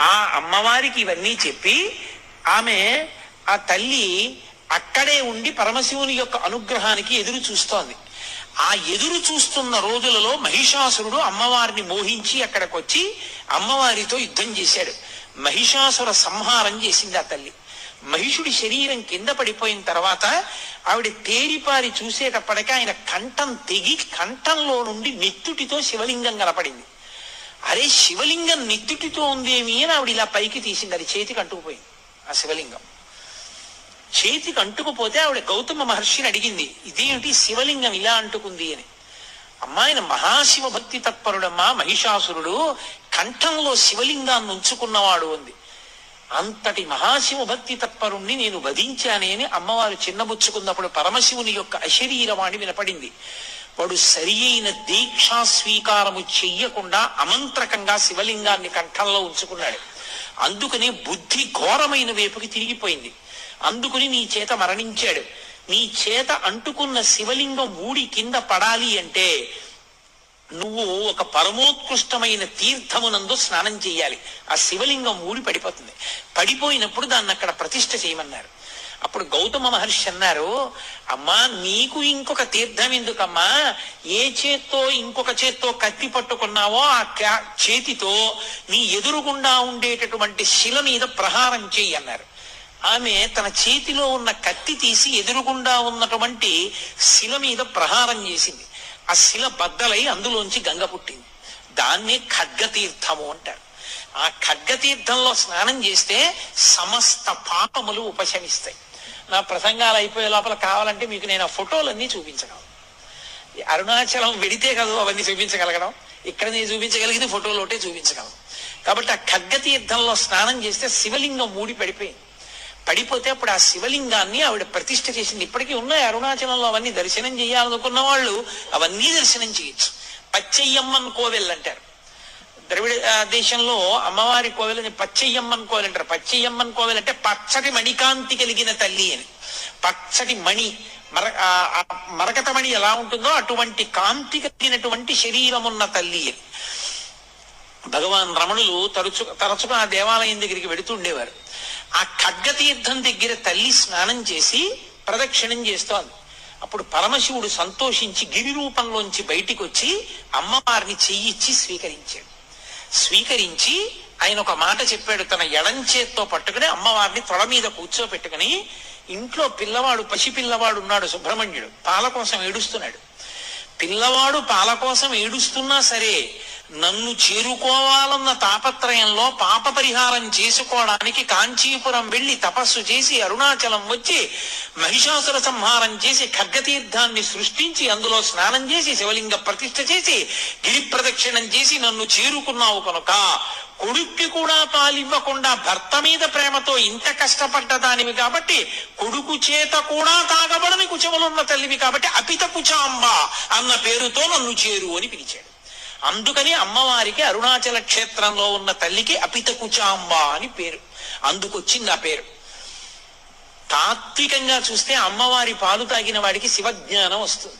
ఆ అమ్మవారికి ఇవన్నీ చెప్పి ఆమె ఆ తల్లి అక్కడే ఉండి పరమశివుని యొక్క అనుగ్రహానికి ఎదురు చూస్తోంది. ఆ ఎదురు చూస్తున్న రోజులలో మహిషాసురుడు అమ్మవారిని మోహించి అక్కడికి వచ్చి అమ్మవారితో యుద్ధం చేశాడు. మహిషాసుర సంహారం చేసింది ఆ తల్లి. మహిషుడి శరీరం కింద పడిపోయిన తర్వాత ఆవిడ తేరిపారి చూసేటప్పటికి ఆయన కంఠం తెగి కంఠంలో నుండి నెత్తుటితో శివలింగం కనపడింది. అరే శివలింగం నిత్తిటితో ఉందేమి అని ఆవిడ ఇలా పైకి తీసింది. అది చేతికి అంటుకుపోయింది. ఆ శివలింగం. చేతికి అంటుకుపోతే ఆవిడ గౌతమ మహర్షిని అడిగింది ఇదేమిటి శివలింగం ఇలా అంటుకుంది? అని. అమ్మాయిన మహాశివ భక్తి తత్పరుడమ్మా మహిషాసురుడు కంఠంలో శివలింగాన్ని ఉంచుకున్నవాడు అంది. అంతటి మహాశివ భక్తి తత్పరుణ్ణి నేను వధించానే అని అమ్మవారు చిన్నబుచ్చుకున్నప్పుడు పరమశివుని యొక్క అశరీరవాణి వినపడింది. వాడు సరి అయిన దీక్షా స్వీకారము చెయ్యకుండా అమంత్రకంగా శివలింగాన్ని కంఠంలో ఉంచుకున్నాడు. అందుకని బుద్ధి ఘోరమైన వైపుకి తిరిగిపోయింది. అందుకుని నీ చేత మరణించాడు. నీ చేత అంటుకున్న శివలింగం ఊడి కింద పడాలి అంటే నువ్వు ఒక పరమోత్కృష్టమైన తీర్థమునందు స్నానం చేయాలి ఆ శివలింగం ఊడి పడిపోతుంది. పడిపోయినప్పుడు దాన్ని అక్కడ ప్రతిష్ఠ చేయమన్నారు. అప్పుడు గౌతమ మహర్షి అన్నారు అమ్మా నీకు ఇంకొక తీర్థం ఎందుకమ్మా? ఏ చేత్తో ఇంకొక చేత్తో కత్తి పట్టుకున్నావో ఆ చేతితో నీ ఎదురుగుండా ఉండేటటువంటి శిల మీద ప్రహారం చెయ్యి అన్నారు. ఆమె తన చేతిలో ఉన్న కత్తి తీసి ఎదురుగుండా ఉన్నటువంటి శిల మీద ప్రహారం చేసింది. ఆ శిల బద్దలై అందులోంచి గంగ పుట్టింది. దాన్నే ఖడ్గతీర్థము అంటారు. ఆ ఖడ్గతీర్థంలో స్నానం చేస్తే సమస్త పాపములు ఉపశమిస్తాయి. నా ప్రసంగాలు అయిపోయే లోపల కావాలంటే మీకు నేను ఆ ఫోటోలన్నీ చూపించగలను. అరుణాచలం వెడితే కదా అవన్నీ చూపించగలగడం ఇక్కడ నేను చూపించగలిగింది ఫోటోలు ఒకటే చూపించగలను. కాబట్టి ఆ ఖడ్గతీర్థంలో స్నానం చేస్తే శివలింగం మూడి పడిపోయింది. పడిపోతే అప్పుడు ఆ శివలింగాన్ని ఆవిడ ప్రతిష్ఠ చేసింది. ఇప్పటికీ ఉన్నాయి అరుణాచలంలో అవన్నీ దర్శనం చేయాలనుకున్న వాళ్ళు అవన్నీ దర్శనం చేయొచ్చు. పచ్చయ్యమ్మన్ కోవెల్ అంటారు. ద్రవిడ దేశంలో అమ్మవారి కోవెలని పచ్చయ్యమ్మన్ కోవెలు అంటారు. పచ్చయ్యమ్మన్ కోవెలు అంటే పచ్చటి మణికాంతి కలిగిన తల్లి అని. పచ్చటి మణి మర ఆ, మరకత మణి ఎలా ఉంటుందో అటువంటి కాంతి కలిగినటువంటి శరీరం ఉన్న తల్లి అని. భగవాన్ రమణులు తరచు తరచుగా ఆ దేవాలయం దగ్గరికి వెడుతుండేవారు ఆ ఖడ్గతీర్థం దగ్గర తల్లి స్నానం చేసి ప్రదక్షిణం చేస్తోంది. అప్పుడు పరమశివుడు సంతోషించి గిరి రూపంలోంచి బయటికి వచ్చి అమ్మవారిని చెయ్యిచ్చి స్వీకరించాడు. స్వీకరించి ఆయన ఒక మాట చెప్పాడు తన ఎడంచేత్తో పట్టుకుని అమ్మవారిని తొడ మీద కూర్చోపెట్టుకుని ఇంట్లో పిల్లవాడు పసి పిల్లవాడు ఉన్నాడు సుబ్రహ్మణ్యుడు. పాల కోసం ఏడుస్తున్నాడు. పిల్లవాడు పాల కోసం ఏడుస్తున్నా సరే నన్ను చేరుకోవాలన్న తాపత్రయంలో పాప పరిహారం చేసుకోవడానికి కాంచీపురం వెళ్ళి తపస్సు చేసి అరుణాచలం వచ్చి మహిషాసుర సంహారం చేసి ఖగ్గతీర్థాన్ని సృష్టించి అందులో స్నానం చేసి శివలింగ ప్రతిష్ఠ చేసి గిరి ప్రదక్షిణం చేసి నన్ను చేరుకున్నావు కనుక కొడుక్కి కూడా పాలివ్వకుండా భర్త మీద ప్రేమతో ఇంత కష్టపడ్డ దానివి కాబట్టి కొడుకు చేత కూడా తాగబడని కుచములున్న తల్లివి కాబట్టి అపిత కుచాంబ అన్న పేరుతో నన్ను చేరు అని పిలిచాడు. అందుకని అమ్మవారికి అరుణాచల క్షేత్రంలో ఉన్న తల్లికి అపిత కుచాంబ అని పేరు. అందుకొచ్చింది ఆ పేరు. తాత్వికంగా చూస్తే అమ్మవారి పాలు తాగిన వాడికి శివజ్ఞానం వస్తుంది.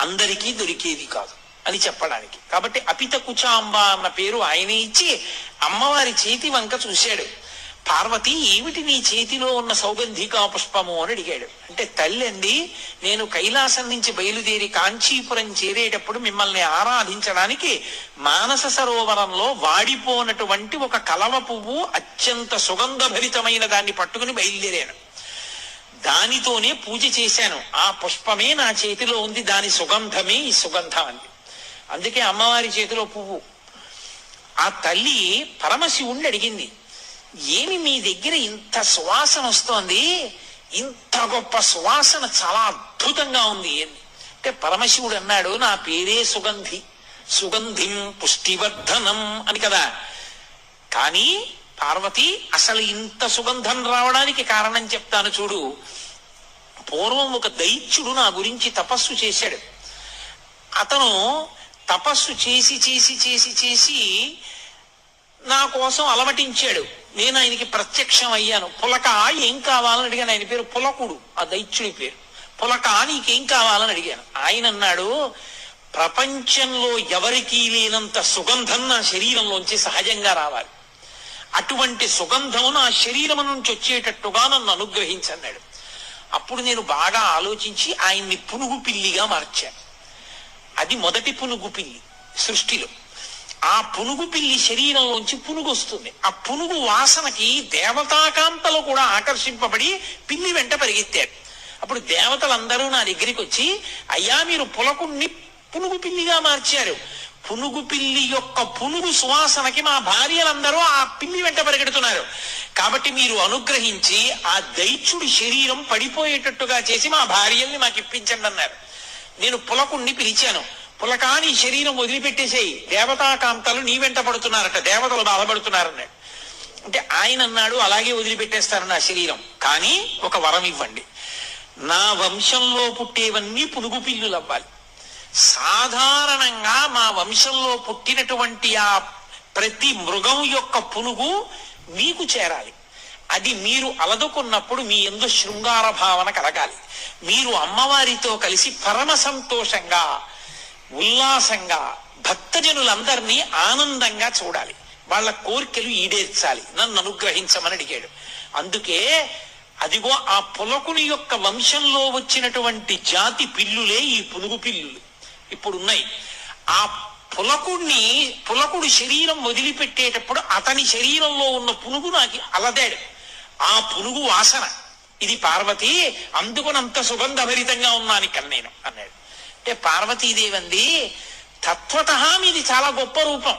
అందరికీ దొరికేది కాదు అని చెప్పడానికి. కాబట్టి అపిత కుచాంబ అన్న పేరు ఆయనే ఇచ్చి అమ్మవారి చేతి వంక చూశాడు. పార్వతి ఏమిటి నీ చేతిలో ఉన్న సౌగంధికా పుష్పము? అని అడిగాడు. అంటే తల్లి అంది నేను కైలాసం నుంచి బయలుదేరి కాంచీపురం చేరేటప్పుడు మిమ్మల్ని ఆరాధించడానికి మానస సరోవరంలో వాడిపోనటువంటి ఒక కలవ పువ్వు అత్యంత సుగంధభరితమైన దాన్ని పట్టుకుని బయలుదేరాను. దానితోనే పూజ చేశాను. ఆ పుష్పమే నా చేతిలో ఉంది దాని సుగంధమే ఈ సుగంధం అంది. అందుకే అమ్మవారి చేతిలో పువ్వు. ఆ తల్లి పరమశివుణ్ణి అడిగింది ఏమి మీ దగ్గర ఇంత సువాసన వస్తోంది? ఇంత గొప్ప సువాసన చాలా అద్భుతంగా ఉంది. అని అంటే పరమశివుడు అన్నాడు నా పేరే సుగంధి. సుగంధిం పుష్టివర్ధనం అని కదా. కానీ పార్వతి అసలు ఇంత సుగంధం రావడానికి కారణం చెప్తాను చూడు. పూర్వం ఒక దైత్యుడు నా గురించి తపస్సు చేశాడు. అతను తపస్సు చేసి చేసి చేసి చేసి నా కోసం అలమటించాడు. నేను ఆయనకి ప్రత్యక్షం అయ్యాను. పులక ఏం కావాలని అడిగాను. ఆయన పేరు పులకుడు. ఆ దైత్యుడి పేరు. పులక నీకేం కావాలని అడిగాను. ఆయన అన్నాడు ప్రపంచంలో ఎవరికీ లేనంత సుగంధం నా శరీరంలోంచి సహజంగా రావాలి. అటువంటి సుగంధం నా శరీరం నుంచి వచ్చేటట్టుగా నన్ను అనుగ్రహించన్నాడు అప్పుడు నేను బాగా ఆలోచించి ఆయన్ని పునుగు పిల్లిగా మార్చాను. అది మొదటి పునుగు పిల్లి సృష్టిలో. ఆ పునుగు పిల్లి శరీరంలోంచి పునుగు వస్తుంది ఆ పునుగు వాసనకి దేవతాకాంతలు కూడా ఆకర్షింపబడి పిల్లి వెంట పరిగెత్తారు. అప్పుడు దేవతలందరూ నా దగ్గరికి వచ్చి అయ్యా మీరు పులకుణ్ణి పునుగు పిల్లిగా మార్చారు. పునుగు పిల్లి యొక్క పునుగు సువాసనకి మా భార్యలందరూ ఆ పిల్లి వెంట పరిగెడుతున్నారు. కాబట్టి మీరు అనుగ్రహించి ఆ దైత్యుడి శరీరం పడిపోయేటట్టుగా చేసి మా భార్యల్ని మాకు ఇప్పించండి అన్నారు. నేను పులకుణ్ణి పిలిచాను. పులకాని శరీరం వదిలిపెట్టేసేయి. దేవతాకాంతలు నీ వెంట పడుతున్నారట దేవతలు బాధపడుతున్నారన్నాడు అంటే ఆయన అన్నాడు అలాగే వదిలిపెట్టేస్తారు నా శరీరం. కానీ ఒక వరం ఇవ్వండి. నా వంశంలో పుట్టేవన్నీ పునుగు పిల్లులు అవ్వాలి సాధారణంగా మా వంశంలో పుట్టినటువంటి ఆ ప్రతి మృగం యొక్క పునుగు మీకు చేరాలి. అది మీరు అలదుకున్నప్పుడు మీ ఎందు శృంగార భావన కలగాలి. మీరు అమ్మవారితో కలిసి పరమ సంతోషంగా ఉల్లాసంగా భక్తజనులందరినీ ఆనందంగా చూడాలి. వాళ్ళ కోరికలు ఈడేర్చాలి. నన్ను అనుగ్రహించమని అడిగాడు. అందుకే అదిగో ఆ పులకుని యొక్క వంశంలో వచ్చినటువంటి జాతి పిల్లులే ఈ పునుగు పిల్లులు. ఇప్పుడున్నాయి. ఆ పులకుడిని పులకుడు శరీరం వదిలిపెట్టేటప్పుడు అతని శరీరంలో ఉన్న పునుగు నాకు అలదాడు. ఆ పునుగు వాసన. ఇది పార్వతి అందుకునంత సుగంధభరితంగా ఉన్నాను ఇక్కడ నేను అన్నాడు. అంటే పార్వతీదేవి అంది తత్వత మీది చాలా గొప్ప రూపం.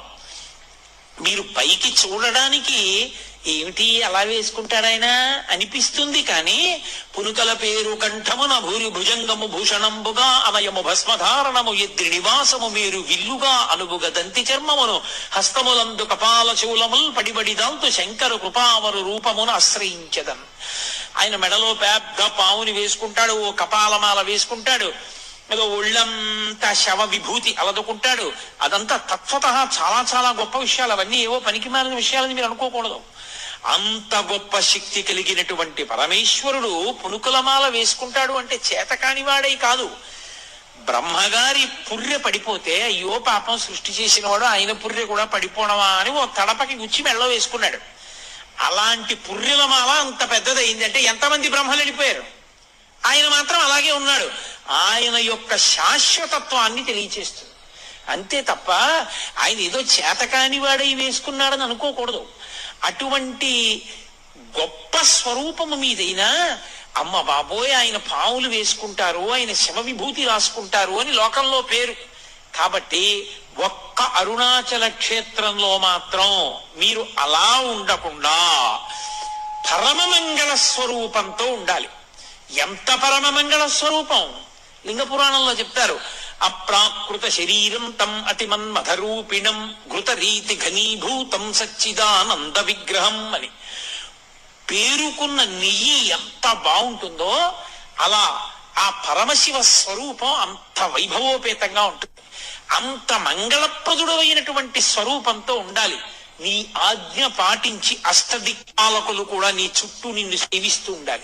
మీరు పైకి చూడడానికి ఏమిటి అలా వేసుకుంటాడాయన? అనిపిస్తుంది కానీ పునుకల పేరు కంఠమున భూరి భుజంగము భూషణంబుగా అమయము భస్మధారణము ఎద్రి నివాసము మీరు విల్లుగా అనుబుగ దంతి చర్మమును హస్తములందు కపాల చూలముల్ పడిబడి దాంతు శంకరు కృపావరు రూపమును ఆశ్రయించదన్. ఆయన మెడలో పెద్ద పావుని వేసుకుంటాడు ఓ కపాలమాల వేసుకుంటాడు. ఏదో ఒళ్ళంతా శవ విభూతి అలదుకుంటాడు. అదంతా తత్వత చాలా చాలా గొప్ప విషయాలు. అవన్నీ ఏవో పనికిమాలిన విషయాలని మీరు అనుకోకూడదు. అంత గొప్ప శక్తి కలిగినటువంటి పరమేశ్వరుడు పునుకులమాల వేసుకుంటాడు అంటే చేతకాని వాడై కాదు. బ్రహ్మగారి పుర్రె పడిపోతే అయ్యో పాపం సృష్టి చేసినవాడు ఆయన పుర్రె కూడా పడిపోవడమా అని ఓ తడపకి గుచ్చి మెళ్ళ వేసుకున్నాడు. అలాంటి పుర్రెల మాల అంత పెద్దదైందంటే ఎంతమంది బ్రహ్మలు వెళ్ళిపోయారు? ఆయన మాత్రం అలాగే ఉన్నాడు. ఆయన యొక్క శాశ్వతత్వాన్ని తెలియచేస్తుంది. అంతే తప్ప ఆయన ఏదో చేతకాని వాడై వేసుకున్నాడని అనుకోకూడదు. అటువంటి గొప్ప స్వరూపము మీదైనా అమ్మ బాబోయ్ ఆయన పావులు వేసుకుంటారు ఆయన శవ విభూతి రాసుకుంటారు అని లోకంలో పేరు. కాబట్టి ఒక్క అరుణాచల క్షేత్రంలో మాత్రం మీరు అలా ఉండకుండా పరమమంగళ స్వరూపంతో ఉండాలి. ఎంత పరమ మంగళ స్వరూపం? లింగ పురాణంలో చెప్తారు. అప్రాకృత శరీరం తం అతిమన్మథరూపిణం ఘృతరీతి ఘనీభూతం సచ్చిదానంద విగ్రహం అని. పేరుకున్న నెయ్యి ఎంత బాగుంటుందో అలా ఆ పరమశివ స్వరూపం అంత వైభవోపేతంగా ఉంటుంది. అంత మంగళప్రదుడు అయినటువంటి స్వరూపంతో ఉండాలి. నీ ఆజ్ఞ పాటించి అష్టదిక్పాలకులు కూడా నీ చుట్టూ నిన్ను సేవిస్తూ ఉండాలి.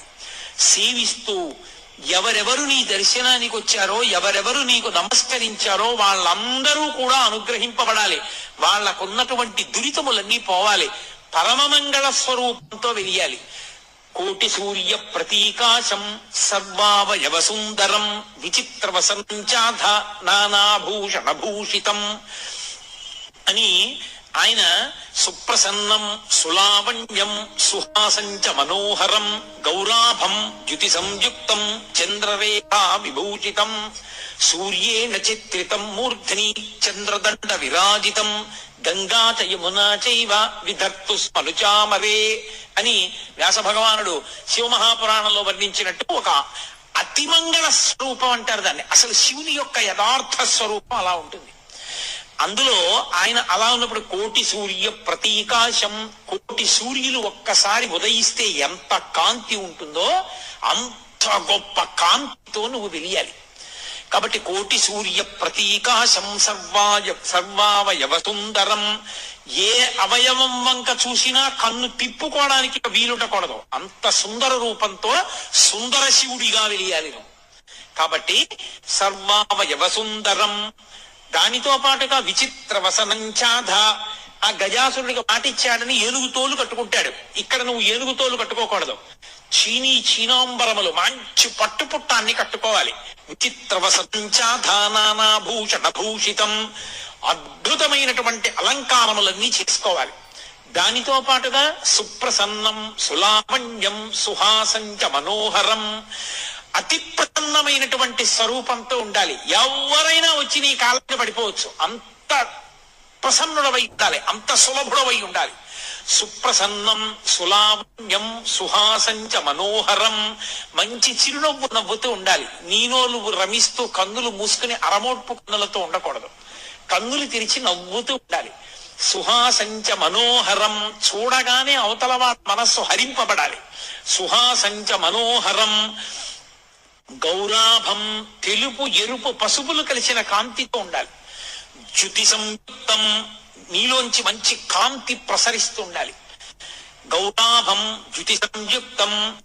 సేవిస్తూ ఎవరెవరు నీ దర్శనానికి వచ్చారో ఎవరెవరు నీకు నమస్కరించారో వాళ్ళందరూ కూడా అనుగ్రహింపబడాలి. వాళ్ళకున్నటువంటి దురితములన్నీ పోవాలి. పరమమంగళ స్వరూపంతో వెలియాలి. కోటి సూర్య ప్రతీకాశం సర్వావయవ సుందరం విచిత్ర వసంచాధ నానాభూషణ భూషితం అని ఆయన సుప్రసన్నం సులావణ్యం సుహాసంచ మనోహరం గౌరాభం ద్యుతి సంయుక్తం చంద్రరేఖా విభూషితం సూర్యేణ చిత్రితం మూర్ధని చంద్రదండ విరాజితం గంగా చ యమునా చైవ విధర్తు స్మలుచామరే అని వ్యాస భగవానుడు శివమహాపురాణంలో వర్ణించినట్టు ఒక అతిమంగళ స్వరూపం అంటారు దాన్ని. అసలు శివుని యొక్క యథార్థ స్వరూపం అలా ఉంటుంది. అందులో ఆయన అలా ఉన్నప్పుడు కోటి సూర్య ప్రతీకాశం కోటి సూర్యులు ఒక్కసారి ఉదయిస్తే ఎంత కాంతి ఉంటుందో అంత గొప్ప కాంతితో నువ్వు వెలియాలి. కాబట్టి కోటి సూర్య ప్రతీకాశం సర్వాయ సర్వావయవ సుందరం ఏ అవయవం వంక చూసినా కన్ను తిప్పుకోవడానికి వీలుండకూడదు. అంత సుందర రూపంతో సుందర శివుడిగా వెలియాలి నువ్వు. కాబట్టి సర్వావయవ సుందరం దానితో పాటుగా విచిత్ర వసనంచాధ ఆ గజాసురుడికి మాటిచ్చాడని ఏనుగు తోలు కట్టుకుంటాడు. ఇక్కడ నువ్వు ఏనుగు తోలు కట్టుకోకూడదు. చీనీ చీనాంబరములు మంచి పట్టుపుట్టాన్ని కట్టుకోవాలి. విచిత్ర వసంచాధానాభూషణ భూషితం. అద్భుతమైనటువంటి అలంకారములన్నీ చేసుకోవాలి. దానితో పాటుగా సుప్రసన్నం సులావణ్యం సుహాసంచ మనోహరం. అతి ప్రసన్నమైనటువంటి స్వరూపంతో ఉండాలి. ఎవరైనా వచ్చి నీ కాళ్ళకి పడిపోవచ్చు. అంత ప్రసన్నుడవై ఉండాలి. అంత సులభుడవై ఉండాలి. సుప్రసన్నం సులావణ్యం సుహాసంచ మనోహరం మంచి చిరునవ్వు నవ్వుతూ ఉండాలి. నీనో నువ్వు రమిస్తూ కన్నులు మూసుకుని అరమోట్పు కన్నులతో ఉండకూడదు. కన్నులు తెరిచి నవ్వుతూ ఉండాలి. సుహాసంచ మనోహరం చూడగానే అవతల వారి మనస్సు హరింపబడాలి. సుహాసంచ మనోహరం గౌరాభం తెలుపు ఎరుపు పసుపులు కలిసిన కాంతితో ఉండాలి. జ్యుతి సంయుక్తం నీలోంచి మంచి కాంతి ప్రసరిస్తూ ఉండాలి. గౌరాభం జ్యుతి సంయుక్తం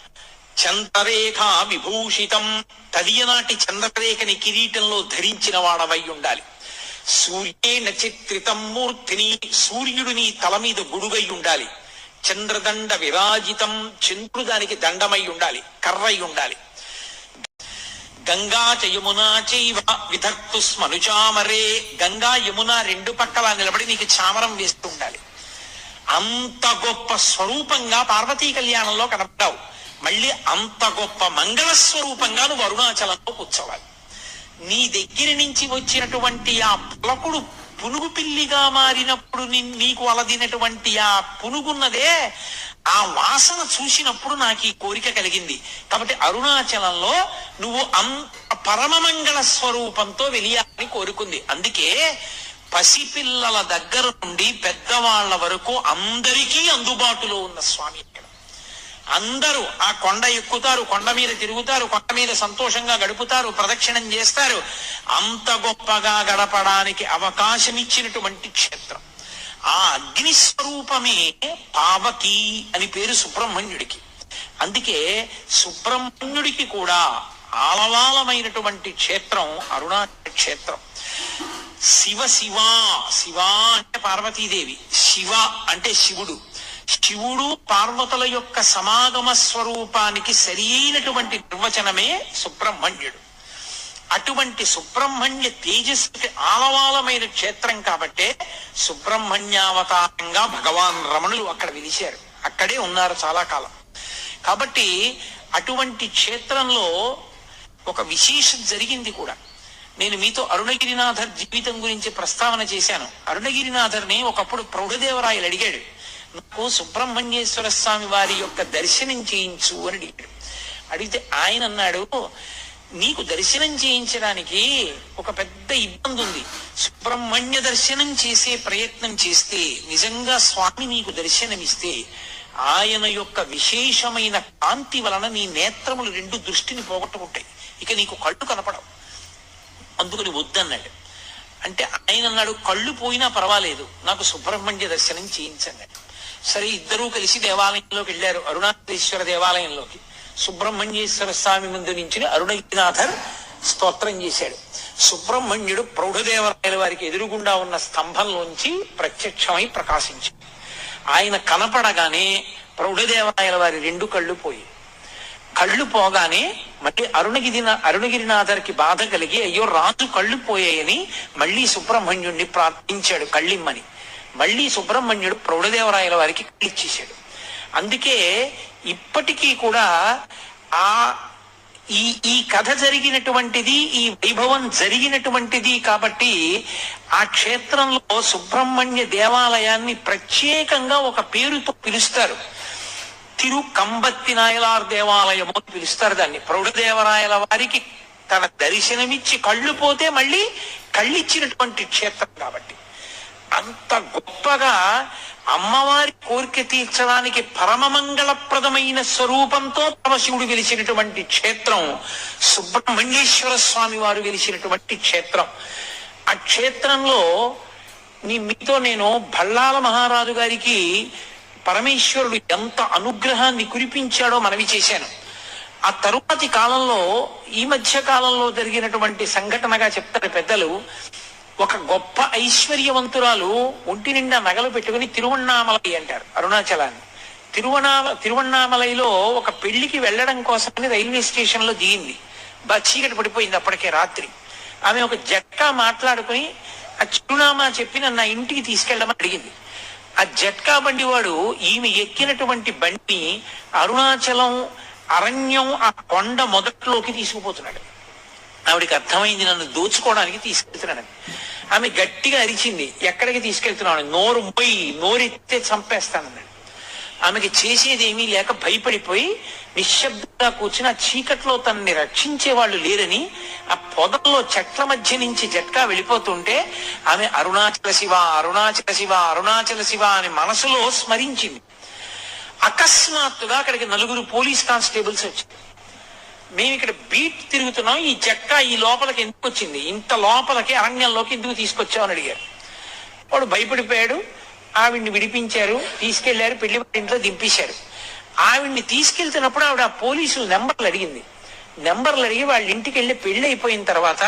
చంద్రరేఖ విభూషితం తదియనాటి చంద్రరేఖని కిరీటంలో ధరించిన వాడవై ఉండాలి. సూర్యే చిత్రితం మూర్తిని సూర్యుడు నీ తల మీద గుడుగై ఉండాలి. చంద్రదండ విరాజితం చంద్రుడు దానికి దండమై ఉండాలి కర్రై ఉండాలి. గంగా చ యమునా చైవ విధర్తు స్మనుచామరే. గంగా యమున రెండు పక్కల నిలబడి నీకు చామరం వేస్తూ ఉండాలి. అంత గొప్ప స్వరూపంగా పార్వతీ కళ్యాణంలో కనపడావు మళ్ళీ అంత గొప్ప మంగళ స్వరూపంగా నువ్వు అరుణాచలంలో కూర్చోవాలి. నీ దగ్గర నుంచి వచ్చినటువంటి ఆ పలకుడు పునుగు పిల్లిగా మారినప్పుడు నీకు అలదినటువంటి ఆ పునుగున్నదే ఆ వాసన చూసినప్పుడు నాకు ఈ కోరిక కలిగింది. కాబట్టి అరుణాచలంలో నువ్వు అం పరమమంగళ స్వరూపంతో వెలియాలని కోరుకుంది. అందుకే పసిపిల్లల దగ్గర నుండి పెద్దవాళ్ళ వరకు అందరికీ అందుబాటులో ఉన్న స్వామి ఇక్కడ. అందరూ ఆ కొండ ఎక్కుతారు కొండ మీద తిరుగుతారు కొండ మీద సంతోషంగా గడుపుతారు ప్రదక్షిణం చేస్తారు. అంత గొప్పగా గడపడానికి అవకాశం ఇచ్చినటువంటి క్షేత్రం. ఆ అగ్ని స్వరూపమే పావకి అని పేరు సుబ్రహ్మణ్యుడికి. అందుకే సుబ్రహ్మణ్యుడికి కూడా ఆలవాలమైనటువంటి క్షేత్రం అరుణాచల క్షేత్రం. శివ శివ శివ అంటే పార్వతీదేవి శివ అంటే శివుడు. శివుడు పార్వతుల యొక్క సమాగమ స్వరూపానికి సరి అయినటువంటి నిర్వచనమే సుబ్రహ్మణ్యుడు. అటువంటి సుబ్రహ్మణ్య తేజస్సుకి ఆలవాలమైన క్షేత్రం కాబట్టే సుబ్రహ్మణ్యావతారంగా భగవాన్ రమణులు అక్కడ విలిచారు అక్కడే ఉన్నారు చాలా కాలం. కాబట్టి అటువంటి క్షేత్రంలో ఒక విశేషం జరిగింది కూడా. నేను మీతో అరుణగిరినాథర్ జీవితం గురించి ప్రస్తావన చేశాను. అరుణగిరినాథర్ని ఒకప్పుడు ప్రౌఢదేవరాయలు అడిగాడు. నాకు సుబ్రహ్మణ్యేశ్వర స్వామి వారి యొక్క దర్శనం చేయించు అని అడిగాడు. అడిగితే ఆయన అన్నాడు నీకు దర్శనం చేయించడానికి ఒక పెద్ద ఇబ్బంది ఉంది సుబ్రహ్మణ్య దర్శనం చేసే ప్రయత్నం చేస్తే నిజంగా స్వామి నీకు దర్శనమిస్తే ఆయన యొక్క విశేషమైన కాంతి వలన నీ నేత్రములు రెండు దృష్టిని పోగొట్టుకుంటాయి. ఇక నీకు కళ్ళు కనపడవు. అందుకని వద్దన్నాడు. అంటే ఆయన అన్నాడు కళ్ళు పోయినా పర్వాలేదు నాకు సుబ్రహ్మణ్య దర్శనం చేయించండి. సరే ఇద్దరూ కలిసి దేవాలయంలోకి వెళ్ళారు అరుణాచలేశ్వర దేవాలయంలోకి. సుబ్రహ్మణ్యేశ్వర స్వామి ముందు నుంచి అరుణగిరినాథర్ స్తోత్రం చేశాడు. సుబ్రహ్మణ్యుడు ప్రౌఢదేవరాయల వారికి ఎదురుగుండా ఉన్న స్తంభంలోంచి ప్రత్యక్షమై ప్రకాశించాడు. ఆయన కనపడగానే ప్రౌఢదేవరాయల వారి రెండు కళ్ళు పోయి. కళ్ళు పోగానే మళ్ళీ అరుణగిరి అరుణగిరినాథర్కి బాధ కలిగి అయ్యో రాజు కళ్ళు పోయాయని మళ్ళీ సుబ్రహ్మణ్యుడిని ప్రార్థించాడు కళ్ళిమ్మని. మళ్ళీ సుబ్రహ్మణ్యుడు ప్రౌఢదేవరాయల వారికి కళ్ళిచ్చేశాడు అందుకే ఇప్పటికీ కూడా ఆ ఈ ఈ కథ జరిగినటువంటిది ఈ వైభవం జరిగినటువంటిది కాబట్టి ఆ క్షేత్రంలో సుబ్రహ్మణ్య దేవాలయాన్ని ప్రత్యేకంగా ఒక పేరుతో పిలుస్తారు. తిరు కంబత్తి నాయలార్ దేవాలయము అని పిలుస్తారు దాన్ని. ప్రౌఢదేవరాయల వారికి తన దర్శనమిచ్చి కళ్ళు పోతే మళ్ళీ కళ్ళిచ్చినటువంటి క్షేత్రం కాబట్టి. అంత గొప్పగా అమ్మవారి కోరిక తీర్చడానికి పరమమంగళప్రదమైన స్వరూపంతో పరమశివుడు వెలిసినటువంటి క్షేత్రం సుబ్రహ్మణ్యేశ్వర స్వామి వారు వెలిసినటువంటి క్షేత్రం. ఆ క్షేత్రంలో నీ మీతో నేను భళ్ళాల మహారాజు గారికి పరమేశ్వరుడు ఎంత అనుగ్రహాన్ని కురిపించాడో మనవి చేశాను. ఆ తరువాతి కాలంలో ఈ మధ్య కాలంలో జరిగినటువంటి సంఘటనగా చెప్తారు పెద్దలు. ఒక గొప్ప ఐశ్వర్యవంతురాలు ఒంటి నిండా నగలు పెట్టుకుని తిరువన్నామలై అంటారు అరుణాచలాన్ని. తిరువనా తిరువన్నామలైలో ఒక పెళ్ళికి వెళ్ళడం కోసమని రైల్వే స్టేషన్లో దిగింది. బా చీకటి పడిపోయింది అప్పటికే రాత్రి. ఆమె ఒక జట్కా మాట్లాడుకుని ఆ చిరునామా చెప్పి నన్ను ఇంటికి తీసుకెళ్ళడం అడిగింది. ఆ జట్కా బండి వాడు ఈమె ఎక్కినటువంటి బండిని అరుణాచలం అరణ్యం ఆ కొండ మొదట్లోకి తీసుకుపోతున్నాడు. ఆవిడికి అర్థమైంది నన్ను దోచుకోవడానికి తీసుకెళ్తున్నాను ఆమె గట్టిగా అరిచింది ఎక్కడికి తీసుకెళ్తున్నాడు నోరు మొయ్యి నోరెత్తే చంపేస్తానన్నాడు. ఆమెకి చేసేది ఏమీ లేక భయపడిపోయి నిశ్శబ్దంగా కూర్చుని ఆ చీకట్లో తనని రక్షించే వాళ్ళు లేరని ఆ పొదల్లో చెట్ల మధ్య నుంచి జట్కా వెళ్ళిపోతుంటే ఆమె అరుణాచల శివ అరుణాచల శివ అరుణాచల శివ అని మనసులో స్మరించింది. అకస్మాత్తుగా అక్కడికి నలుగురు పోలీస్ కానిస్టేబుల్స్ వచ్చారు. మేము ఇక్కడ బీట్ తిరుగుతున్నాం ఈ చెక్క ఈ లోపలికి ఎందుకు వచ్చింది? ఇంత లోపలికి అరణ్యంలోకి ఎందుకు తీసుకొచ్చామని అడిగారు. వాడు భయపడిపోయాడు ఆవిడ్ని విడిపించారు తీసుకెళ్ళారు పెళ్ళి ఇంట్లో దింపేశారు. ఆవిడ్ని తీసుకెళ్తున్నప్పుడు ఆవిడ ఆ పోలీసులు నెంబర్లు అడిగింది. నెంబర్లు అడిగి వాళ్ళ ఇంటికి వెళ్ళి పెళ్ళి అయిపోయిన తర్వాత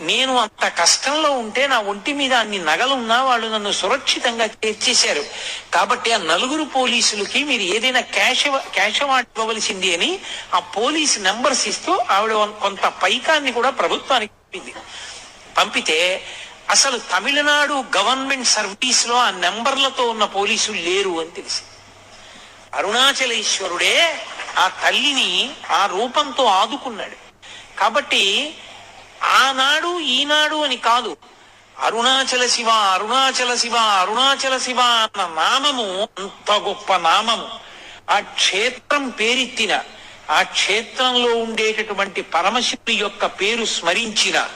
నేను అంత కష్టంలో ఉంటే నా ఒంటి మీద అన్ని నగలున్నా వాళ్ళు నన్ను సురక్షితంగా చేర్చేశారు కాబట్టి ఆ నలుగురు పోలీసులకి మీరు ఏదైనా క్యాష్ క్యాష్ అవార్డు ఇవ్వవలసింది అని ఆ పోలీస్ నెంబర్స్ ఇస్తూ ఆవిడ కొంత పైకాన్ని కూడా ప్రభుత్వానికి పంపింది. పంపితే అసలు తమిళనాడు గవర్నమెంట్ సర్వీస్లో ఆ నెంబర్లతో ఉన్న పోలీసులు లేరు అని తెలిసి అరుణాచలేశ్వరుడే ఆ తల్లిని ఆ రూపంతో ఆదుకున్నాడు. కాబట్టి ఆనాడు ఈనాడు అని కాదు అరుణాచల శివ అరుణాచల శివ అరుణాచల శివ అన్న నామము అంత గొప్ప నామము. ఆ క్షేత్రం పేరెత్తిన ఆ క్షేత్రంలో ఉండేటటువంటి పరమశివుడి యొక్క పేరు స్మరించిన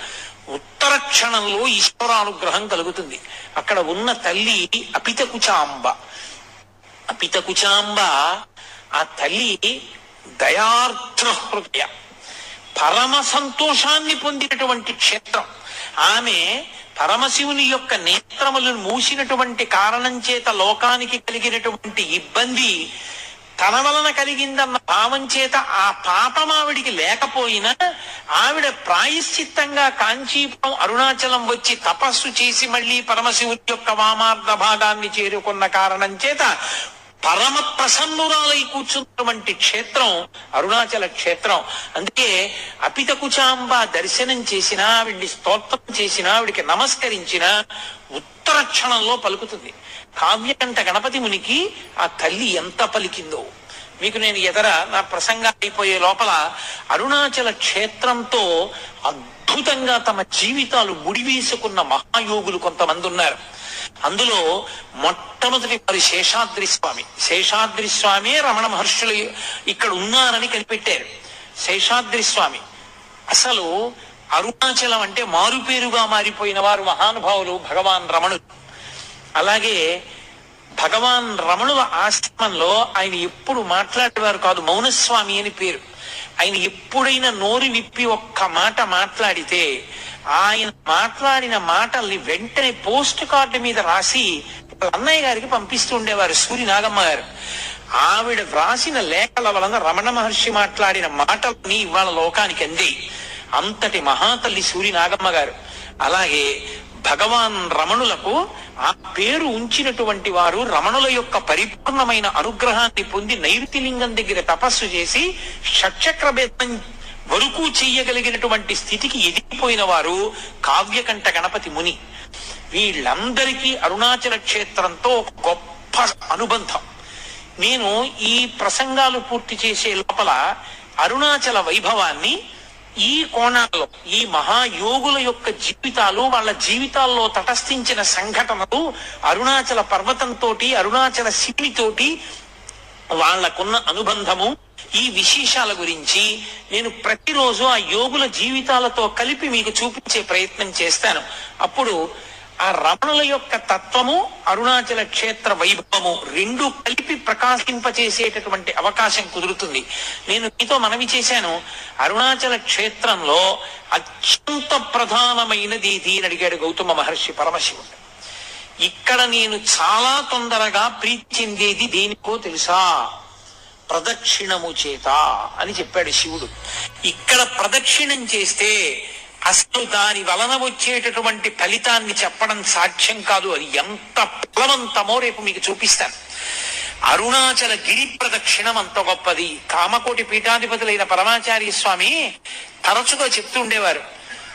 ఉత్తర క్షణంలో ఈశ్వరానుగ్రహం కలుగుతుంది. అక్కడ ఉన్న తల్లి అపితకుచాంబ. అపితకుచాంబ ఆ తల్లి దయార్ద్ర హృదయ పరమ సంతోషాన్ని పొందినటువంటి క్షేత్రం. ఆమె పరమశివుని యొక్క నేత్రములను మూసినటువంటి కారణం చేత లోకానికి కలిగినటువంటి ఇబ్బంది తన వలన కలిగిందన్న భావం చేత ఆ పాపం ఆవిడికి లేకపోయినా ఆవిడ ప్రాయశ్చిత్తంగా కాంచీపురం అరుణాచలం వచ్చి తపస్సు చేసి మళ్ళీ పరమశివుని యొక్క వామార్థ భాగాన్ని చేరుకున్న కారణం చేత పరమ ప్రసన్నురాలై కూర్చున్నటువంటి క్షేత్రం అరుణాచల క్షేత్రం. అందుకే అపితకుచాంబ దర్శనం చేసినా ఆవిడ్ని స్తోత్రం చేసినా ఆవిడికి నమస్కరించినా ఉత్తర క్షణంలో పలుకుతుంది. కావ్యకంఠ గణపతి మునికి ఆ తల్లి ఎంత పలికిందో. మీకు నేను ఎదర నా ప్రసంగం అయిపోయే లోపల అరుణాచల క్షేత్రంతో అద్భుతంగా తమ జీవితాలు ముడివేసుకున్న మహాయోగులు కొంతమంది ఉన్నారు అందులో మొట్టమొదటి వారి శేషాద్రి స్వామి. శేషాద్రి స్వామి రమణ మహర్షులు ఇక్కడ ఉన్నారని కనిపెట్టారు. శేషాద్రి స్వామి. అసలు అరుణాచలం అంటే మారుపేరుగా మారిపోయిన వారు మహానుభావులు భగవాన్ రమణుడు అలాగే భగవాన్ రమణుల ఆశ్రమంలో ఆయన ఎప్పుడు మాట్లాడేవారు కాదు మౌనస్వామి అని పేరు. ఆయన ఎప్పుడైనా నోరు విప్పి ఒక్క మాట మాట్లాడితే ఆయన మాట్లాడిన మాటల్ని వెంటనే పోస్ట్ కార్డు మీద రాసి అన్నయ్య గారికి పంపిస్తూ ఉండేవారు సూరి నాగమ్మ గారు. ఆవిడ వ్రాసిన లేఖల వలన రమణ మహర్షి మాట్లాడిన మాటల్ని ఇవాళ లోకానికి అంది. అంతటి మహాతల్లి సూరి నాగమ్మ గారు. అలాగే భగవాన్ రమణులకు ఆ పేరు ఉంచినటువంటి వారు రమణుల యొక్క పరిపూర్ణమైన అనుగ్రహాన్ని పొంది నైరుతిలింగం దగ్గర తపస్సు చేసి షట్చక్ర భేదం వరకు చెయ్యగలిగినటువంటి స్థితికి ఎదిగిపోయిన వారు కావ్యకంఠ గణపతి ముని. వీళ్ళందరికీ అరుణాచల క్షేత్రంతో గొప్ప అనుబంధం. నేను ఈ ప్రసంగాలు పూర్తి చేసే లోపల అరుణాచల వైభవాన్ని ఈ కోణాల్లో ఈ మహాయోగుల యొక్క జీవితాలు వాళ్ళ జీవితాల్లో తటస్థించిన సంఘటనలు అరుణాచల పర్వతంతో అరుణాచల శివునితోటి వాళ్ళకున్న అనుబంధము ఈ విశేషాల గురించి నేను ప్రతిరోజు ఆ యోగుల జీవితాలతో కలిపి మీకు చూపించే ప్రయత్నం చేస్తాను. అప్పుడు ఆ రమణుల యొక్క తత్వము అరుణాచల క్షేత్ర వైభవము రెండు కలిపి ప్రకాశింపచేసేటటువంటి అవకాశం కుదురుతుంది. నేను మీతో మనవి చేశాను అరుణాచల క్షేత్రంలో అత్యంత ప్రధానమైనది ఇది అని అడిగాడు గౌతమ మహర్షి పరమశివుడు. ఇక్కడ నేను చాలా తొందరగా ప్రీతి చెందేది దేనికో తెలుసా? ప్రదక్షిణము చేత అని చెప్పాడు శివుడు. ఇక్కడ ప్రదక్షిణం చేస్తే అసలు దాని వలన వచ్చేటటువంటి ఫలితాన్ని చెప్పడం సాధ్యం కాదు. అది ఎంత ఫలవంతమో రేపు మీకు చూపిస్తాను. అరుణాచల గిరి ప్రదక్షిణం అంత గొప్పది. కామకోటి పీఠాధిపతులైన పరమాచార్య స్వామి తరచుగా చెప్తుండేవారు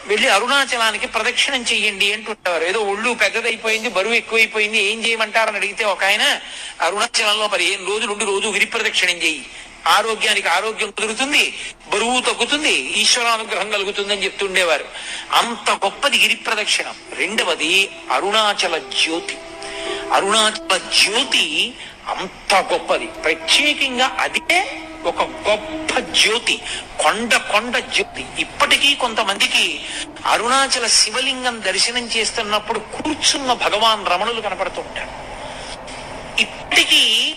వెళ్ళి అరుణాచలానికి ప్రదక్షిణం చెయ్యండి అంటుంటారు ఏదో ఒళ్ళు పెద్దదైపోయింది బరువు ఎక్కువైపోయింది ఏం చేయమంటారని అడిగితే ఒక ఆయన అరుణాచలంలో పదిహేను రోజులు రెండు రోజు గిరి ప్రదక్షిణం చెయ్యి. ఆరోగ్యానికి ఆరోగ్యం కుదురుతుంది బరువు తగ్గుతుంది ఈశ్వరానుగ్రహం కలుగుతుందని చెప్తుండేవారు. అంత గొప్పది గిరి ప్రదక్షిణం. రెండవది అరుణాచల జ్యోతి. అరుణాచల జ్యోతి అంత గొప్పది. ప్రత్యేకంగా అదే ఒక గొప్ప జ్యోతి. కొండ కొండ జ్యోతి. ఇప్పటికీ కొంతమందికి అరుణాచల శివలింగం దర్శనం చేస్తున్నప్పుడు కూర్చున్న భగవాన్ రమణులు కనపడుతూ ఉంటారు. ఇప్పటికీ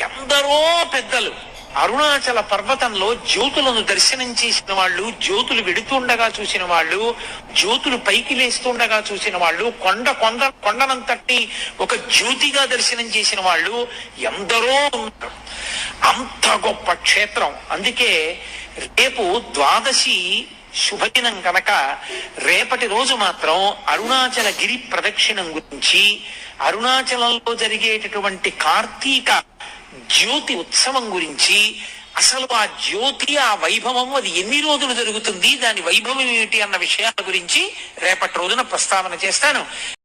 ఎందరో పెద్దలు అరుణాచల పర్వతంలో జ్యోతులను దర్శనం చేసిన వాళ్ళు జ్యోతులు వెడుతుండగా చూసిన వాళ్ళు జ్యోతులు పైకి లేస్తుండగా చూసిన వాళ్ళు కొండ కొండ కొండనంతటి ఒక జ్యోతిగా దర్శనం చేసిన వాళ్ళు ఎందరో ఉన్నారు. అంత గొప్ప క్షేత్రం. అందుకే రేపు ద్వాదశి శుభదినం కనుక రేపటి రోజు మాత్రం అరుణాచల గిరి ప్రదక్షిణం గురించి అరుణాచలంలో జరిగేటటువంటి కార్తీక జ్యోతి ఉత్సవం గురించి అసలు ఆ జ్యోతి ఆ వైభవం అది ఎన్ని రోజులు జరుగుతుంది దాని వైభవం ఏమిటి అన్న విషయాల గురించి రేపటి రోజున ప్రస్తావన చేస్తాను.